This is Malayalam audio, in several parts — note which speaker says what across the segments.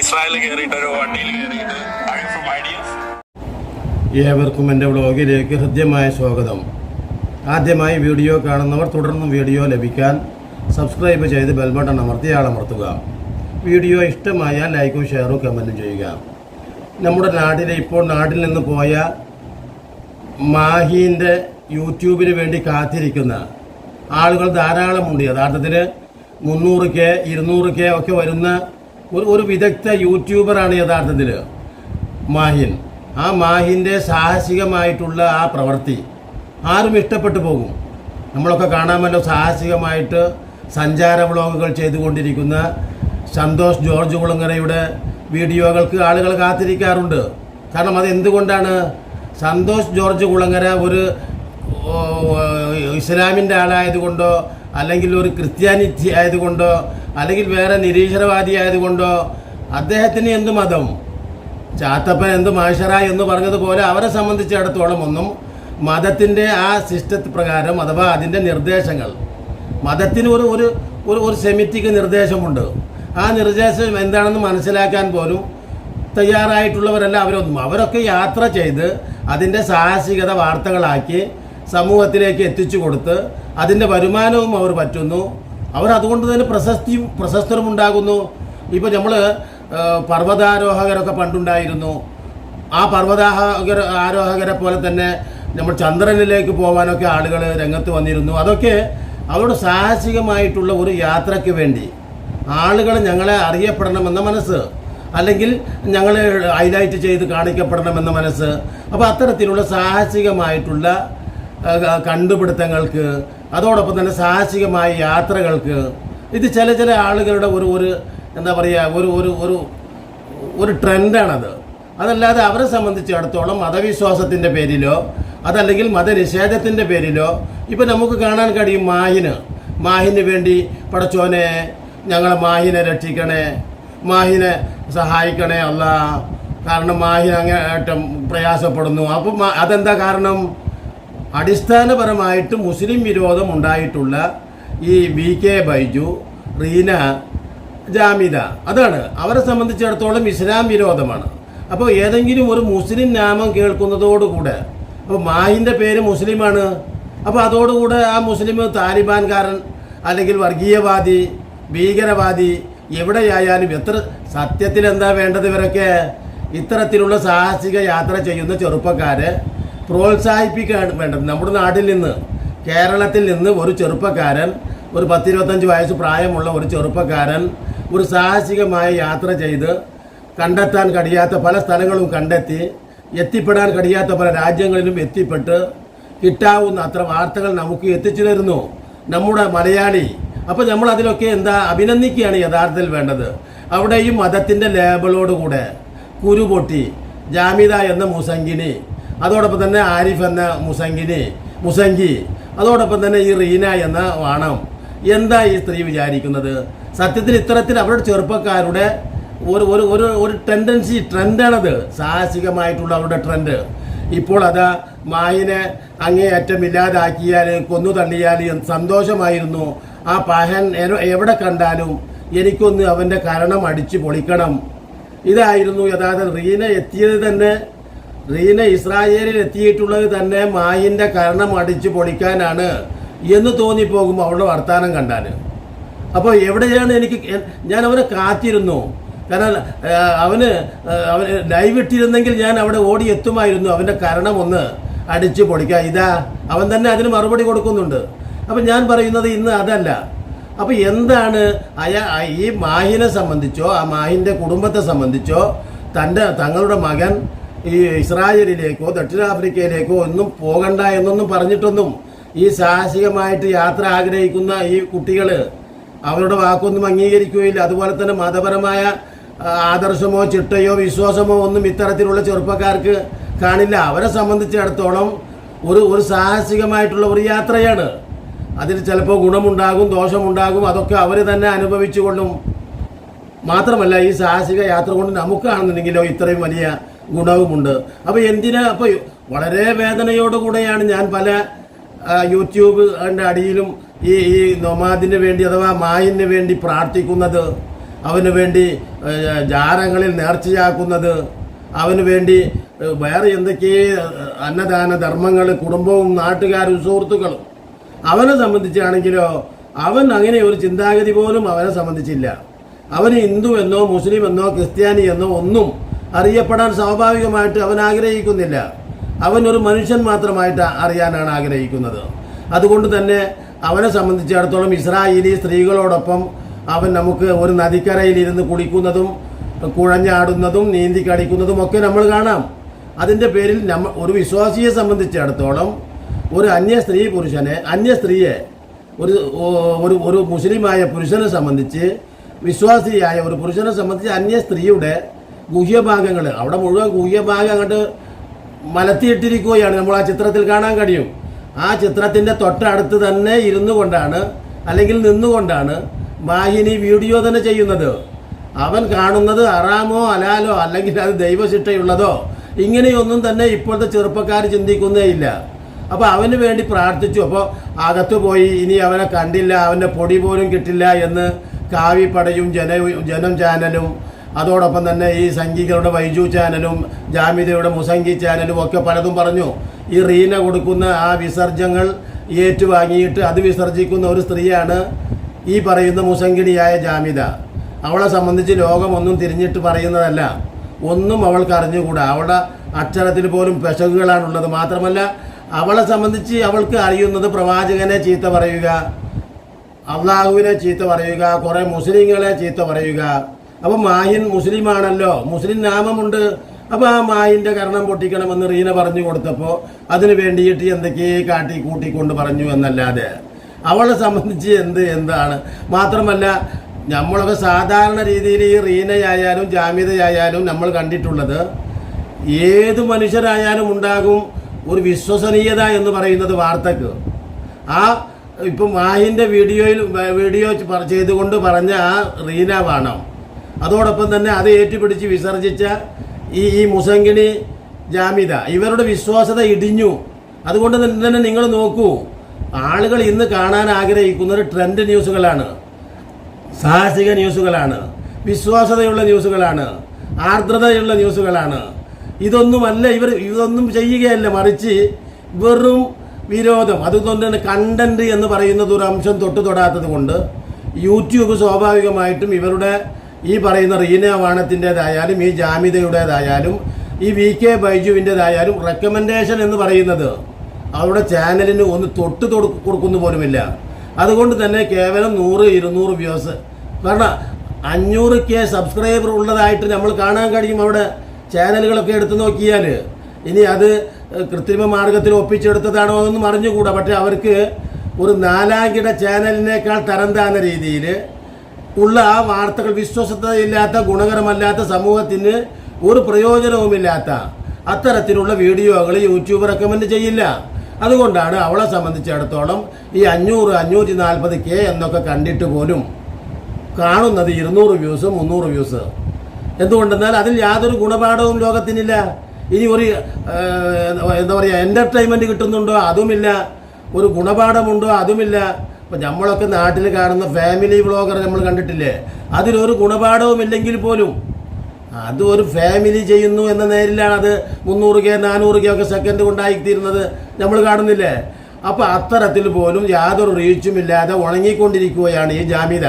Speaker 1: ഇസ്രായേലിൽ കയറിയിട്ട് ഒരു വണ്ടിയിൽ കയറിയിട്ട്
Speaker 2: ഏവർക്കും എന്റെ വ്ളോഗിലേക്ക് ഹൃദ്യമായ സ്വാഗതം. ആദ്യമായി വീഡിയോ കാണുന്നവർ തുടർന്നും വീഡിയോ ലഭിക്കാൻ സബ്സ്ക്രൈബ് ചെയ്ത് ബെൽബട്ടൺ അമർത്തി ആളമർത്തുക വീഡിയോ ഇഷ്ടമായാൽ ലൈക്കും ഷെയറും കമന്റും ചെയ്യുക. നമ്മുടെ നാട്ടിലെ ഇപ്പോൾ നാട്ടിൽ നിന്ന് പോയ മാഹീന്റെ യൂട്യൂബിന് വേണ്ടി കാത്തിരിക്കുന്ന ആളുകൾ ധാരാളമുണ്ട് യഥാർത്ഥത്തിൽ മുന്നൂറ് കെ ഇരുന്നൂറ് കെ ഒക്കെ വരുന്ന ഒരു ഒരു വിദഗ്ധ യൂട്യൂബറാണ് യഥാർത്ഥത്തിൽ മാഹിൻ. ആ മാഹിന്റെ സാഹസികമായിട്ടുള്ള ആ പ്രവൃത്തി ആരും ഇഷ്ടപ്പെട്ടു പോകും. നമ്മളൊക്കെ കാണാമല്ലോ സാഹസികമായിട്ട് സഞ്ചാര വ്ളോഗുകൾ ചെയ്തുകൊണ്ടിരിക്കുന്ന സന്തോഷ് ജോർജ് കുളങ്ങരയുടെ വീഡിയോകൾക്ക് ആളുകൾ കാത്തിരിക്കാറുണ്ട്. കാരണം അത് എന്തുകൊണ്ടാണ്? സന്തോഷ് ജോർജ് കുളങ്ങര ഒരു ഇസ്ലാമിന്റെ ആളായതുകൊണ്ടോ അല്ലെങ്കിൽ ഒരു ക്രിസ്ത്യാനിറ്റി ആയതുകൊണ്ടോ അല്ലെങ്കിൽ വേറെ നിരീശ്വരവാദി ആയതുകൊണ്ടോ അദ്ദേഹത്തിന് എന്ത് മതം? ചാത്തപ്പൻ എന്ത് മാഷറ എന്ന് പറഞ്ഞതുപോലെ അവരെ സംബന്ധിച്ചിടത്തോളം ഒന്നും മതത്തിന്റെ ആ സിസ്റ്റത്ത് പ്രകാരം അഥവാ അതിന്റെ നിർദ്ദേശങ്ങൾ മതത്തിന് ഒരു ഒരു ഒരു ഒരു സെമിറ്റിക്ക് നിർദ്ദേശമുണ്ട്. ആ നിർദ്ദേശം എന്താണെന്ന് മനസ്സിലാക്കാൻ പോലും തയ്യാറായിട്ടുള്ളവരല്ല അവരൊന്നും. അവരൊക്കെ യാത്ര ചെയ്ത് അതിന്റെ സാഹസികത വാർത്തകളാക്കി സമൂഹത്തിലേക്ക് എത്തിച്ചു കൊടുത്ത് അതിന്റെ വരുമാനവും അവർ പറ്റുന്നു. അവർ അതുകൊണ്ട് തന്നെ പ്രശസ്തിയും പ്രശസ്തരും ഉണ്ടാകുന്നു. ഇപ്പോൾ നമ്മൾ പർവതാരോഹകരൊക്കെ പണ്ടുണ്ടായിരുന്നു. ആ പർവതാരോഹകര ആരോഹകരെ പോലെ തന്നെ നമ്മൾ ചന്ദ്രനിലേക്ക് പോകാനൊക്കെ ആളുകൾ രംഗത്ത് വന്നിരുന്നു. അതൊക്കെ അവരുടെ സാഹസികമായിട്ടുള്ള ഒരു യാത്രയ്ക്ക് വേണ്ടി. ആളുകൾ ഞങ്ങളെ അറിയപ്പെടണമെന്ന മനസ്സ്. അല്ലെങ്കിൽ ഞങ്ങളെ ഹൈലൈറ്റ് ചെയ്ത് കാണിക്കപ്പെടണമെന്ന മനസ്സ്. അപ്പോൾ അത്തരത്തിലുള്ള സാഹസികമായിട്ടുള്ള കണ്ടുപിടുത്തങ്ങൾക്ക് അതോടൊപ്പം തന്നെ സാഹസികമായ യാത്രകൾക്ക്. ഇത് ചില ചില ആളുകളുടെ ഒരു ഒരു എന്താ പറയുക ഒരു ഒരു ഒരു ഒരു ട്രെൻഡാണത്. അതല്ലാതെ അവരെ സംബന്ധിച്ചിടത്തോളം മതവിശ്വാസത്തിന്റെ പേരിലോ അതല്ലെങ്കിൽ മതനിഷേധത്തിന്റെ പേരിലോ ഇപ്പം നമുക്ക് കാണാൻ കഴിയും മാഹിന് മാഹിന് വേണ്ടി പടച്ചോനെ ഞങ്ങളെ മാഹിനെ രക്ഷിക്കണേ മാഹിനെ സഹായിക്കണേ അല്ല കാരണം മാഹിൻ അങ്ങേറ്റം പ്രയാസപ്പെടുന്നു. അപ്പം അതെന്താ കാരണം? അടിസ്ഥാനപരമായിട്ട് മുസ്ലിം വിരോധം ഉണ്ടായിട്ടുള്ള ഈ വി കെ ബൈജു റീന ജാമിദ. അതാണ്. അവരെ സംബന്ധിച്ചിടത്തോളം ഇസ്ലാം വിരോധമാണ്. അപ്പോൾ ഏതെങ്കിലും ഒരു മുസ്ലിം നാമം കേൾക്കുന്നതോടുകൂടെ അപ്പോൾ മാഹിന്റെ പേര് മുസ്ലിമാണ്. അപ്പോൾ അതോടുകൂടെ ആ മുസ്ലിം താലിബാൻകാരൻ അല്ലെങ്കിൽ വർഗീയവാദി ഭീകരവാദി എവിടെയായാലും എത്ര സത്യത്തിൽ എന്താ വേണ്ടത് ഇവരൊക്കെ? ഇത്തരത്തിലുള്ള സാഹസിക യാത്ര ചെയ്യുന്ന ചെറുപ്പക്കാരെ പ്രോത്സാഹിപ്പിക്കുകയാണ് വേണ്ടത്. നമ്മുടെ നാട്ടിൽ നിന്ന് കേരളത്തിൽ നിന്ന് ഒരു ചെറുപ്പക്കാരൻ ഒരു പത്തിരുപത്തഞ്ച് വയസ്സ് പ്രായമുള്ള ഒരു ചെറുപ്പക്കാരൻ ഒരു സാഹസികമായ യാത്ര ചെയ്ത് കണ്ടെത്താൻ കഴിയാത്ത പല സ്ഥലങ്ങളും കണ്ടെത്തി എത്തിപ്പെടാൻ കഴിയാത്ത പല രാജ്യങ്ങളിലും എത്തിപ്പെട്ട് കിട്ടാവുന്ന അത്ര വാർത്തകൾ നമുക്ക് എത്തിച്ചു തരുന്നു. നമ്മുടെ മലയാളി. അപ്പോൾ നമ്മൾ അതിലൊക്കെ എന്താ അഭിനന്ദിക്കുകയാണ് യഥാർത്ഥത്തിൽ വേണ്ടത്. അവിടെയും മതത്തിന്റെ ലേബലോടുകൂടെ കുരു പൊട്ടി ജാമിദ എന്ന മുസങ്കിനി അതോടൊപ്പം തന്നെ ആരിഫ് എന്ന മുസങ്കിനി മുസങ്കി. അതോടൊപ്പം തന്നെ ഈ റീന എന്ന വാണം. എന്താ ഈ സ്ത്രീ വിചാരിക്കുന്നത്? സത്യത്തിൽ ഇത്തരത്തിൽ അവരുടെ ചെറുപ്പക്കാരുടെ ഒരു ഒരു ഒരു ഒരു ടെൻഡൻസി ട്രെൻഡാണത് സാഹസികമായിട്ടുള്ള അവരുടെ ട്രെൻഡ് ഇപ്പോൾ അതാ മായിനെ അങ്ങേയറ്റം ഇല്ലാതാക്കിയാൽ കൊന്നു തള്ളിയാൽ സന്തോഷമായിരുന്നു. ആ പഹൻ എവിടെ കണ്ടാലും എനിക്കൊന്ന് അവന്റെ കരണം അടിച്ച് പൊളിക്കണം. ഇതായിരുന്നു യഥാർത്ഥ റീന എത്തിയത് തന്നെ റീന ഇസ്രായേലിൽ എത്തിയിട്ടുള്ളത് തന്നെ മായിന്റെ കരണം അടിച്ചു പൊളിക്കാനാണ് എന്ന് തോന്നിപ്പോകും അവളുടെ വർത്തമാനം കണ്ടാൽ അപ്പോൾ എവിടെയാണ് എനിക്ക് ഞാൻ അവനെ കാത്തിരുന്നു. കാരണം അവന് അവൻ ലൈവ് ഇട്ടിരുന്നെങ്കിൽ ഞാൻ അവിടെ ഓടി എത്തുമായിരുന്നു. അവന്റെ കരണം ഒന്ന് അടിച്ച് പൊളിക്കുക ഇതാ അവൻ തന്നെ അതിന് മറുപടി കൊടുക്കുന്നുണ്ട്. അപ്പം ഞാൻ പറയുന്നത് ഇന്ന് അതല്ല. അപ്പോൾ എന്താണ് അയാ ഈ മാഹിനെ സംബന്ധിച്ചോ ആ മാഹിന്റെ കുടുംബത്തെ സംബന്ധിച്ചോ തന്റെ തങ്ങളുടെ മകൻ ഈ ഇസ്രായേലിലേക്കോ ദക്ഷിണാഫ്രിക്കയിലേക്കോ ഒന്നും പോകണ്ട എന്നൊന്നും പറഞ്ഞിട്ടൊന്നും ഈ സാഹസികമായിട്ട് യാത്ര ആഗ്രഹിക്കുന്ന ഈ കുട്ടികൾ അവരുടെ വാക്കൊന്നും അംഗീകരിക്കുകയില്ല. അതുപോലെ തന്നെ മതപരമായ ആദർശമോ ചിട്ടയോ വിശ്വാസമോ ഒന്നും ഇത്തരത്തിലുള്ള ചെറുപ്പക്കാർക്ക് കാണില്ല. അവരെ സംബന്ധിച്ചിടത്തോളം ഒരു ഒരു സാഹസികമായിട്ടുള്ള ഒരു യാത്രയാണ്. അതിൽ ചിലപ്പോൾ ഗുണമുണ്ടാകും ദോഷമുണ്ടാകും അതൊക്കെ അവർ തന്നെ അനുഭവിച്ചുകൊള്ളും മാത്രമല്ല ഈ സാഹസിക യാത്ര കൊണ്ട് നമുക്കാണെന്നുണ്ടെങ്കിലോ ഇത്രയും വലിയ ഗുണവുമുണ്ട്. അപ്പോൾ എന്തിനാ? അപ്പോൾ വളരെ വേദനയോടുകൂടെയാണ് ഞാൻ പല യൂട്യൂബ് അടിയിലും ഈ ഈ നൊമാദിന് വേണ്ടി അഥവാ മായിന് വേണ്ടി പ്രാർത്ഥിക്കുന്നത് അവന് വേണ്ടി ജാരങ്ങളിൽ നേർച്ചയാക്കുന്നത് അവന് വേണ്ടി വേറെ എന്തൊക്കെ അന്നദാന ധർമ്മങ്ങൾ കുടുംബവും നാട്ടുകാരും സുഹൃത്തുക്കളും അവനെ സംബന്ധിച്ചാണെങ്കിലോ അവൻ അങ്ങനെ ഒരു ചിന്താഗതി പോലും അവനെ സംബന്ധിച്ചില്ല. അവന് ഹിന്ദു എന്നോ മുസ്ലിം എന്നോ ക്രിസ്ത്യാനി എന്നോ ഒന്നും അറിയപ്പെടാൻ സ്വാഭാവികമായിട്ട് അവൻ ആഗ്രഹിക്കുന്നില്ല. അവൻ ഒരു മനുഷ്യൻ മാത്രമായിട്ട് അറിയാനാണ് ആഗ്രഹിക്കുന്നത്. അതുകൊണ്ട് തന്നെ അവനെ സംബന്ധിച്ചിടത്തോളം ഇസ്രായേലി സ്ത്രീകളോടൊപ്പം അവൻ നമുക്ക് ഒരു നദിക്കരയിൽ ഇരുന്ന് കുളിക്കുന്നതും കുഴഞ്ഞാടുന്നതും നീന്തി കടിക്കുന്നതും ഒക്കെ നമ്മൾ കാണാം. അതിന്റെ പേരിൽ നമ്മ ഒരു വിശ്വാസിയെ സംബന്ധിച്ചിടത്തോളം ഒരു അന്യ സ്ത്രീ പുരുഷനെ അന്യ സ്ത്രീയെ ഒരു ഒരു ഒരു മുസ്ലിമായ പുരുഷനെ സംബന്ധിച്ച് വിശ്വാസിയായ ഒരു പുരുഷനെ സംബന്ധിച്ച് അന്യ സ്ത്രീയുടെ ഗുഹ്യഭാഗങ്ങൾ അവിടെ മുഴുവൻ ഗുഹ്യഭാഗം അങ്ങോട്ട് മലത്തിയിട്ടിരിക്കുകയാണ്. നമ്മൾ ആ ചിത്രത്തിൽ കാണാൻ കഴിയും. ആ ചിത്രത്തിന്റെ തൊട്ടടുത്ത് തന്നെ ഇരുന്നു കൊണ്ടാണ് അല്ലെങ്കിൽ നിന്നുകൊണ്ടാണ് ബാഹിനി വീഡിയോ തന്നെ ചെയ്യുന്നത്. അവൻ കാണുന്നത് അറാമോ അലാലോ അല്ലെങ്കിൽ അത് ദൈവശിക്ഷയുള്ളതോ ഇങ്ങനെയൊന്നും തന്നെ ഇപ്പോഴത്തെ ചെറുപ്പക്കാർ ചിന്തിക്കുന്നേ ഇല്ല അപ്പോൾ അവന് വേണ്ടി പ്രാർത്ഥിച്ചു. അപ്പോൾ അകത്തു പോയി ഇനി അവനെ കണ്ടില്ല അവന്റെ പൊടി പോലും കിട്ടില്ല എന്ന് കാവിപ്പടയും ജന ജനം ചാനലും അതോടൊപ്പം തന്നെ ഈ സംഘികളുടെ വൈജു ചാനലും ജാമിതയുടെ മുസംഗി ചാനലും ഒക്കെ പലതും പറഞ്ഞു. ഈ റീന കൊടുക്കുന്ന ആ വിസർജ്യങ്ങൾ ഏറ്റുവാങ്ങിയിട്ട് അത് വിസർജിക്കുന്ന ഒരു സ്ത്രീയാണ് ഈ പറയുന്ന മുസംഗിണിയായ ജാമിത. അവളെ സംബന്ധിച്ച് ലോകമൊന്നും തിരിഞ്ഞിട്ട് പറയുന്നതല്ല. ഒന്നും അവൾക്ക് അറിഞ്ഞുകൂടാ. അവളുടെ അക്ഷരത്തിൽ പോലും പെശകുകളാണുള്ളത്. മാത്രമല്ല അവളെ സംബന്ധിച്ച് അവൾക്ക് അറിയുന്നത് പ്രവാചകനെ ചീത്ത പറയുക അള്ളാഹുവിനെ ചീത്ത പറയുക കുറേ മുസ്ലിങ്ങളെ ചീത്ത പറയുക അപ്പൊ മുസ്ലിം മുസ്ലിമാണല്ലോ. മുസ്ലിം നാമമുണ്ട്. അപ്പൊ ആ മായിന്റെ കർണം പൊട്ടിക്കണമെന്ന് റീന പറഞ്ഞു കൊടുത്തപ്പോൾ അതിന് വേണ്ടിയിട്ട് എന്തൊക്കെയോ കാട്ടി കൂട്ടിക്കൊണ്ട് പറഞ്ഞു എന്നല്ലാതെ. അവളെ സംബന്ധിച്ച് എന്ത് എന്താണ്? മാത്രമല്ല നമ്മളൊക്കെ സാധാരണ രീതിയിൽ ഈ റീനയായാലും ജാമ്യതയായാലും നമ്മൾ കണ്ടിട്ടുള്ളത് ഏത് മനുഷ്യരായാലും ഉണ്ടാകും ഒരു വിശ്വസനീയത എന്ന് പറയുന്നത് വാർത്തക്ക്. ആ ഇപ്പം മാഹിന്റെ വീഡിയോയിൽ വീഡിയോ ചെയ്തുകൊണ്ട് പറഞ്ഞ ആ റീന വാണം. അതോടൊപ്പം തന്നെ അത് ഏറ്റുപിടിച്ച് വിസർജിച്ച ഈ ഈ മുസങ്കിണി ജാമിത ഇവരുടെ വിശ്വാസത ഇടിഞ്ഞു. അതുകൊണ്ട് തന്നെ നിങ്ങൾ നോക്കൂ ആളുകൾ ഇന്ന് കാണാൻ ആഗ്രഹിക്കുന്നത് ട്രെൻഡ് ന്യൂസുകളാണ് സാഹസിക ന്യൂസുകളാണ് വിശ്വാസതയുള്ള ന്യൂസുകളാണ് ആർദ്രതയുള്ള ന്യൂസുകളാണ് ഇതൊന്നുമല്ല ഇവർ ഇതൊന്നും ചെയ്യുകയല്ല മറിച്ച് വെറും വിരോധം. അതുകൊണ്ട് തന്നെ കണ്ടന്റ് എന്ന് പറയുന്നത് ഒരു അംശം തൊട്ട് തൊടാത്തത് കൊണ്ട് യൂട്യൂബ് സ്വാഭാവികമായിട്ടും ഇവരുടെ ഈ പറയുന്ന റീന വാണത്തിന്റെതായാലും ഈ ജാമിതയുടേതായാലും ഈ വി കെ ബൈജുവിന്റെതായാലും റെക്കമെൻഡേഷൻ എന്ന് പറയുന്നത് അവരുടെ ചാനലിന് ഒന്ന് തൊട്ട് തൊടു കൊടുക്കുന്നു പോലുമില്ല. അതുകൊണ്ട് തന്നെ കേവലം നൂറ് ഇരുന്നൂറ് വ്യൂസ്. കാരണം അഞ്ഞൂറ് കെ സബ്സ്ക്രൈബർ ഉള്ളതായിട്ട് നമ്മൾ കാണാൻ കഴിയും അവിടെ ചാനലുകളൊക്കെ എടുത്തു നോക്കിയാൽ ഇനി അത് കൃത്രിമ മാർഗത്തിൽ ഒപ്പിച്ചെടുത്തതാണോ എന്നൊന്നും അറിഞ്ഞുകൂടാ. പക്ഷേ അവർക്ക് ഒരു നാലാംകിട ചാനലിനേക്കാൾ തരം താന്ന രീതിയിൽ ഉള്ള ആ വാർത്തകൾ വിശ്വസതയില്ലാത്ത ഗുണകരമല്ലാത്ത സമൂഹത്തിന് ഒരു പ്രയോജനവുമില്ലാത്ത അത്തരത്തിലുള്ള വീഡിയോകൾ യൂട്യൂബ് റെക്കമെൻഡ് ചെയ്യില്ല. അതുകൊണ്ടാണ് അവളെ സംബന്ധിച്ചിടത്തോളം ഈ അഞ്ഞൂറ് അഞ്ഞൂറ്റി നാൽപ്പത് കെ എന്നൊക്കെ കണ്ടിട്ട് പോലും കാണുന്നത് ഇരുന്നൂറ് വ്യൂസ് മുന്നൂറ് വ്യൂസ്. എന്തുകൊണ്ടെന്നാൽ അതിൽ യാതൊരു ഗുണപാഠവും ലോകത്തിനില്ല. ഇനി ഒരു എന്താ പറയുക എന്റർടൈൻമെന്റ് കിട്ടുന്നുണ്ടോ? അതുമില്ല. ഒരു ഗുണപാഠമുണ്ടോ? അതുമില്ല. ഇപ്പം നമ്മളൊക്കെ നാട്ടിൽ കാണുന്ന ഫാമിലി വ്ളോഗർ നമ്മൾ കണ്ടിട്ടില്ലേ? അതിലൊരു ഗുണപാഠവും ഇല്ലെങ്കിൽ പോലും അത് ഒരു ഫാമിലി ചെയ്യുന്നു എന്ന നേരിലാണ് അത് മുന്നൂറ് കെ നാനൂറ് കെ ഒക്കെ സെക്കൻഡ് കൊണ്ടായിത്തീരുന്നത് നമ്മൾ കാണുന്നില്ലേ? അപ്പോൾ അത്തരത്തിൽ പോലും യാതൊരു റീച്ചും ഇല്ലാതെ ഉണങ്ങിക്കൊണ്ടിരിക്കുകയാണ് ഈ ജാമ്യത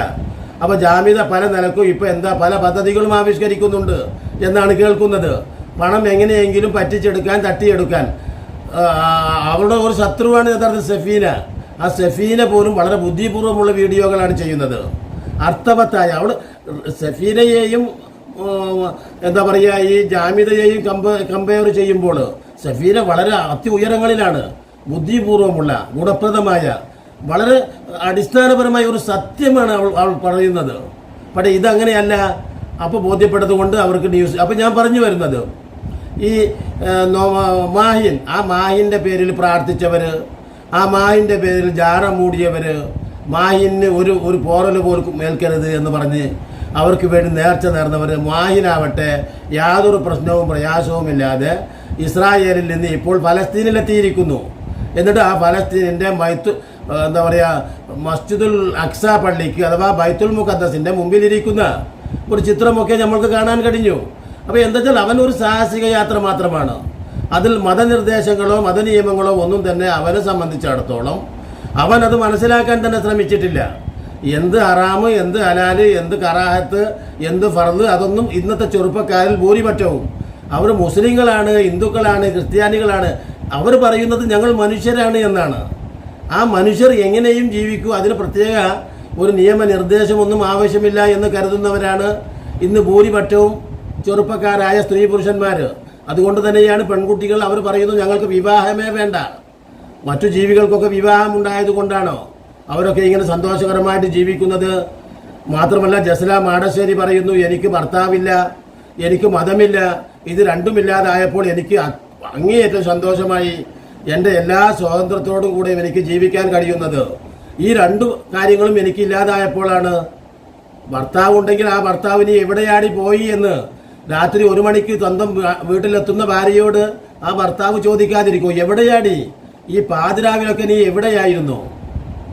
Speaker 2: അപ്പോൾ ജാമ്യത പല നിലക്കും ഇപ്പോൾ എന്താ പല പദ്ധതികളും ആവിഷ്കരിക്കുന്നുണ്ട് എന്നാണ് കേൾക്കുന്നത്. പണം എങ്ങനെയെങ്കിലും പറ്റിച്ചെടുക്കാൻ തട്ടിയെടുക്കാൻ. അവരുടെ ഒരു ശത്രുവാണ് യഥാർത്ഥ സെഫീന. ആ സെഫീന പോലും വളരെ ബുദ്ധിപൂർവമുള്ള വീഡിയോകളാണ് ചെയ്യുന്നത്. അർത്ഥവത്തായ അവൾ സെഫീനയെയും എന്താ പറയുക ഈ ജാമ്യതയെയും കമ്പ കമ്പയർ ചെയ്യുമ്പോൾ സഫീന വളരെ അതി ഉയരങ്ങളിലാണ് ബുദ്ധിപൂർവമുള്ള ഗുണപ്രദമായ വളരെ അടിസ്ഥാനപരമായ ഒരു സത്യമാണ് അവൾ അവൾ പറയുന്നത്. പക്ഷേ ഇതങ്ങനെയല്ല. അപ്പോൾ ബോധ്യപ്പെട്ടതുകൊണ്ട് അവർക്ക് ന്യൂസ് അപ്പോൾ ഞാൻ പറഞ്ഞു വരുന്നത്. ഈ മാഹിൻ ആ മാഹിന്റെ പേരിൽ പ്രാർത്ഥിച്ചവർ ആ മായിന്റെ പേരിൽ ജാറ മൂടിയവർ മായിന് ഒരു ഒരു പോറൽ പോലും ഏൽക്കരുത് എന്ന് പറഞ്ഞ് അവർക്ക് വേണ്ടി നേർച്ച നേർന്നവർ മായിനാവട്ടെ യാതൊരു പ്രശ്നവും പ്രയാസവും ഇല്ലാതെ ഇസ്രായേലിൽ നിന്ന് ഇപ്പോൾ ഫലസ്തീനിലെത്തിയിരിക്കുന്നു. എന്നിട്ട് ആ ഫലസ്തീനിന്റെ മൈത്തു എന്താ പറയുക മസ്ജിദുൽ അക്സ പള്ളിക്ക് അഥവാ ബൈത്തുൽ മുഖദ്ദസിന്റെ മുമ്പിലിരിക്കുന്ന ഒരു ചിത്രമൊക്കെ നമ്മൾക്ക് കാണാൻ കഴിഞ്ഞു. അപ്പോൾ എന്താ വെച്ചാൽ അവൻ ഒരു സാഹസിക യാത്ര മാത്രമാണ്. അതിൽ മതനിർദ്ദേശങ്ങളോ മതനിയമങ്ങളോ ഒന്നും തന്നെ അവനെ സംബന്ധിച്ചിടത്തോളം അവൻ അത് മനസ്സിലാക്കാൻ തന്നെ ശ്രമിച്ചിട്ടില്ല. എന്ത് ഹറാമ് എന്ത് ഹലാൽ എന്ത് കറാഹത്ത് എന്ത് ഫർദ് അതൊന്നും ഇന്നത്തെ ചെറുപ്പക്കാരിൽ ഭൂരിപക്ഷവും. അവർ മുസ്ലിങ്ങളാണ് ഹിന്ദുക്കളാണ് ക്രിസ്ത്യാനികളാണ്. അവർ പറയുന്നത് ഞങ്ങൾ മനുഷ്യരാണ് എന്നാണ്. ആ മനുഷ്യർ എങ്ങനെയും ജീവിക്കൂ. അതിന് പ്രത്യേക ഒരു നിയമനിർദ്ദേശമൊന്നും ആവശ്യമില്ല എന്ന് കരുതുന്നവരാണ് ഇന്ന് ഭൂരിപക്ഷവും ചെറുപ്പക്കാരായ സ്ത്രീ പുരുഷന്മാർ അതുകൊണ്ട് തന്നെയാണ് പെൺകുട്ടികൾ അവർ പറയുന്നത് ഞങ്ങൾക്ക് വിവാഹമേ വേണ്ട. മറ്റു ജീവികൾക്കൊക്കെ വിവാഹം ഉണ്ടായത് കൊണ്ടാണോ അവരൊക്കെ ഇങ്ങനെ സന്തോഷകരമായിട്ട് ജീവിക്കുന്നത്? മാത്രമല്ല ജസ്ല മാടശ്ശേരി പറയുന്നു എനിക്ക് ഭർത്താവില്ല എനിക്ക് മതമില്ല ഇത് രണ്ടുമില്ലാതായപ്പോൾ എനിക്ക് അങ്ങേയറ്റം സന്തോഷമായി. എന്റെ എല്ലാ സ്വാതന്ത്ര്യത്തോടും കൂടെ എനിക്ക് ജീവിക്കാൻ കഴിയുന്നത്. ഈ രണ്ടു കാര്യങ്ങളും എനിക്ക് ഇല്ലാതായപ്പോഴാണ് ഭർത്താവ് ഉണ്ടെങ്കിൽ ആ ഭർത്താവിന് എവിടെയാണ് പോയി എന്ന് രാത്രി ഒരു മണിക്ക് സ്വന്തം വീട്ടിലെത്തുന്ന ഭാര്യയോട് ആ ഭർത്താവ് ചോദിക്കാതിരിക്കും എവിടെയാടി? ഈ പാതിരാവിലൊക്കെ നീ എവിടെയായിരുന്നു?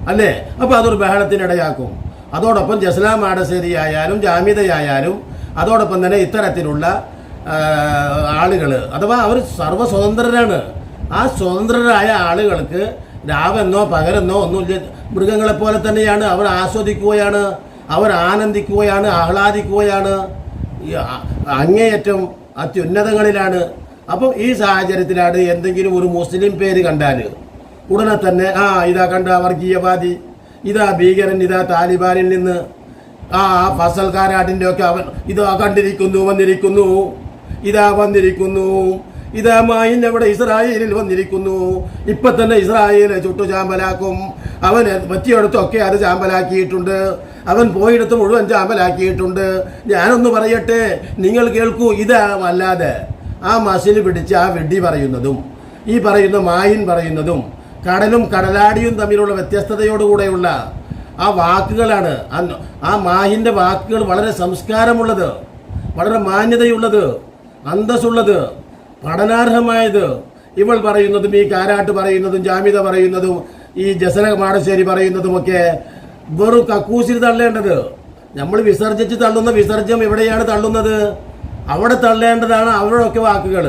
Speaker 2: അല്ലേ? അപ്പോൾ അതൊരു ബഹളത്തിനിടയാക്കും. അതോടൊപ്പം ജസ്ലാം മാടശ്ശേരി ആയാലും ജാമ്യതയായാലും അതോടൊപ്പം തന്നെ ഇത്തരത്തിലുള്ള ആളുകൾ അഥവാ അവർ സർവസ്വതന്ത്രരാണ് ആ സ്വതന്ത്രരായ ആളുകൾക്ക് രാവെന്നോ പകരെന്നോ ഒന്നുമില്ല. മൃഗങ്ങളെ പോലെ തന്നെയാണ്. അവർ ആസ്വദിക്കുകയാണ്. അവർ ആനന്ദിക്കുകയാണ് ആഹ്ലാദിക്കുകയാണ്. അങ്ങേയറ്റം അത്യുന്നതങ്ങളിലാണ്. അപ്പം ഈ സാഹചര്യത്തിലാണ് എന്തെങ്കിലും ഒരു മുസ്ലിം പേര് കണ്ടാൽ ഉടനെ തന്നെ ആ ഇതാ കണ്ട വർഗീയവാദി ഇതാ ഭീകരൻ ഇതാ താലിബാനിൽ നിന്ന് ആ ഫസൽ കാരാട്ടിന്റെ ഒക്കെ അവൻ ഇതാ കണ്ടിരിക്കുന്നു വന്നിരിക്കുന്നു ഇതാ വന്നിരിക്കുന്നു. ഇതാ മായിൻ അവിടെ ഇസ്രായേലിൽ വന്നിരിക്കുന്നു. ഇപ്പൊ തന്നെ ഇസ്രായേൽ ചുട്ടു ചാമ്പലാക്കും അവൻ പറ്റിയെടുത്തൊക്കെ അത് ചാമ്പലാക്കിയിട്ടുണ്ട്. അവൻ പോയിടത്ത് മുഴുവൻ ചാമ്പലാക്കിയിട്ടുണ്ട്. ഞാനൊന്ന് പറയട്ടെ നിങ്ങൾ കേൾക്കൂ ഇതാ അല്ലാതെ ആ മസിൽ പിടിച്ച് ആ വെടി പറയുന്നതും ഈ പറയുന്ന മായിൻ പറയുന്നതും കടലും കടലാടിയും തമ്മിലുള്ള വ്യത്യസ്തതയോടുകൂടെയുള്ള ആ വാക്കുകളാണ്. ആ മാഹിന്റെ വാക്കുകൾ വളരെ സംസ്കാരമുള്ളത് വളരെ മാന്യതയുള്ളത് അന്തസ്സുള്ളത്. പഠനാർഹമായത്. ഇവൾ പറയുന്നതും ഈ കാരാട്ട് പറയുന്നതും ജാമ്യത പറയുന്നതും ഈ ജസന മാടശ്ശേരി പറയുന്നതുമൊക്കെ വെറും കക്കൂസിൽ തള്ളേണ്ടത്. നമ്മൾ വിസർജിച്ച് തള്ളുന്ന വിസർജ്യം എവിടെയാണ് തള്ളുന്നത്? അവിടെ തള്ളേണ്ടതാണ് അവരുടെയൊക്കെ വാക്കുകൾ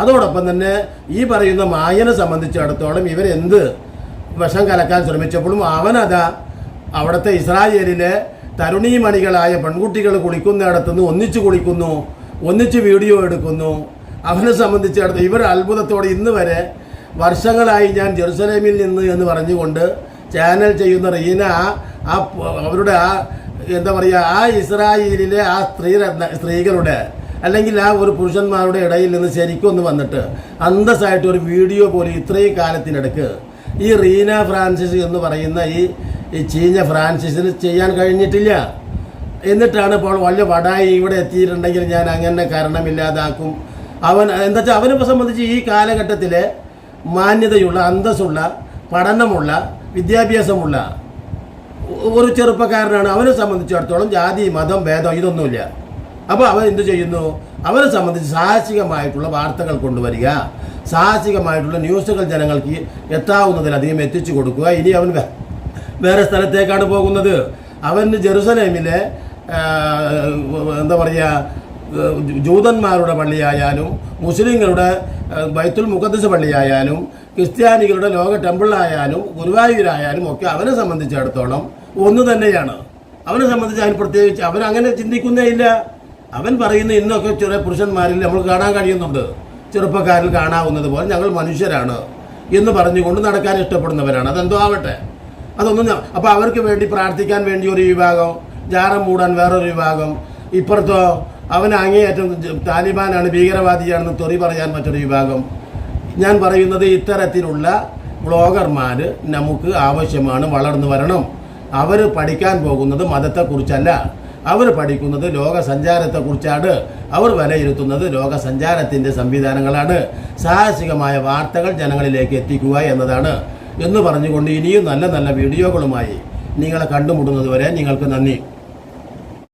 Speaker 2: അതോടൊപ്പം തന്നെ ഈ പറയുന്ന മായനെ സംബന്ധിച്ചിടത്തോളം ഇവരെന്ത് വിഷം കലക്കാൻ ശ്രമിച്ചപ്പോഴും അവനതാ അവിടുത്തെ ഇസ്രായേലിലെ തരുണീമണികളായ പെൺകുട്ടികൾ കുളിക്കുന്നിടത്തുനിന്ന് ഒന്നിച്ച് കുളിക്കുന്നു ഒന്നിച്ച് വീഡിയോ എടുക്കുന്നു അവനെ സംബന്ധിച്ചിടത്തോളം ഇവർ അത്ഭുതത്തോടെ ഇന്ന് വരെ വർഷങ്ങളായി ഞാൻ ജെറുസലേമിൽ നിന്ന് എന്ന് പറഞ്ഞുകൊണ്ട് ചാനൽ ചെയ്യുന്ന റീന ആ- അവരുടെ ആ എന്താ പറയുക ആ ഇസ്രായേലിലെ ആ സ്ത്രീ സ്ത്രീകളുടെ അല്ലെങ്കിൽ ആ ഒരു പുരുഷന്മാരുടെ ഇടയിൽ നിന്ന് ശരിക്കും ഒന്ന് വന്നിട്ട് അന്തസ്സായിട്ട് ഒരു വീഡിയോ പോലും ഇത്രയും കാലത്തിനിടക്ക് ഈ റീന ഫ്രാൻസിസ് എന്ന് പറയുന്ന ഈ ഈ ചീഞ്ഞ ഫ്രാൻസിസിന് ചെയ്യാൻ കഴിഞ്ഞിട്ടില്ല. എന്നിട്ടാണ് ഇപ്പോൾ വലിയ വടായി ഇവിടെ എത്തിയിട്ടുണ്ടെങ്കിൽ ഞാൻ അങ്ങനെ കാരണമില്ലാതാക്കും. അവൻ എന്താ വെച്ചാൽ അവനെ സംബന്ധിച്ച് ഈ കാലഘട്ടത്തിൽ മാന്യതയുള്ള അന്തസ്സുള്ള പഠനമുള്ള വിദ്യാഭ്യാസമുള്ള ഒരു ചെറുപ്പക്കാരനാണ് അവനെ സംബന്ധിച്ചിടത്തോളം ജാതി മതം ഭേദം ഇതൊന്നുമില്ല. അപ്പോൾ അവൻ എന്ത് ചെയ്യുന്നു? അവനെ സംബന്ധിച്ച് സാഹസികമായിട്ടുള്ള വാർത്തകൾ കൊണ്ടുവരിക. സാഹസികമായിട്ടുള്ള ന്യൂസുകൾ ജനങ്ങൾക്ക് എത്താവുന്നതിലധികം എത്തിച്ചു കൊടുക്കുക. ഇനി അവൻ വേറെ സ്ഥലത്തേക്കാണ് പോകുന്നത്. അവന് ജെറുസലേമിലെ എന്താ പറയുക ജൂതന്മാരുടെ പള്ളിയായാലും മുസ്ലിങ്ങളുടെ ബൈത്തുൽ മുഖദ്ദസ് പള്ളിയായാലും ക്രിസ്ത്യാനികളുടെ ലോക ടെമ്പിളായാലും ഗുരുവായൂരായാലും ഒക്കെ അവനെ സംബന്ധിച്ചിടത്തോളം ഒന്ന് തന്നെയാണ്. അവനെ സംബന്ധിച്ച് അതിന് പ്രത്യേകിച്ച് അവനങ്ങനെ ചിന്തിക്കുന്നേ ഇല്ല. അവൻ പറയുന്ന ഇന്നൊക്കെ ചെറിയ പുരുഷന്മാരിൽ നമ്മൾ കാണാൻ കഴിയുന്നുണ്ട്. ചെറുപ്പക്കാരിൽ കാണാവുന്നത് പോലെ ഞങ്ങൾ മനുഷ്യരാണ് എന്ന് പറഞ്ഞുകൊണ്ട് നടക്കാൻ ഇഷ്ടപ്പെടുന്നവരാണ്. അതെന്തോ ആവട്ടെ. അതൊന്നും അപ്പോൾ അവർക്ക് വേണ്ടി പ്രാർത്ഥിക്കാൻ വേണ്ടി ഒരു വിഭാഗം ജാറം മൂടാൻ വേറൊരു വിഭാഗം ഇപ്പുറത്തോ അവൻ അങ്ങേയറ്റം താലിബാനാണ് ഭീകരവാദിയാണെന്ന് തെറി പറയാൻ മറ്റൊരു വിഭാഗം. ഞാൻ പറയുന്നത് ഇത്തരത്തിലുള്ള ബ്ലോഗർമാർ നമുക്ക് ആവശ്യമാണ് വളർന്നു വരണം. അവർ പഠിക്കാൻ പോകുന്നത് മതത്തെക്കുറിച്ചല്ല. അവർ പഠിക്കുന്നത് ലോക സഞ്ചാരത്തെക്കുറിച്ചാണ് അവർ വിലയിരുത്തുന്നത് ലോക സഞ്ചാരത്തിന്റെ സംവിധാനങ്ങളാണ്. സാഹസികമായ വാർത്തകൾ ജനങ്ങളിലേക്ക് എത്തിക്കുക എന്നതാണ്. എന്ന് പറഞ്ഞുകൊണ്ട് ഇനിയും നല്ല നല്ല വീഡിയോകളുമായി നിങ്ങളെ കണ്ടുമുട്ടുന്നത് വരെ നിങ്ങൾക്ക് നന്ദി.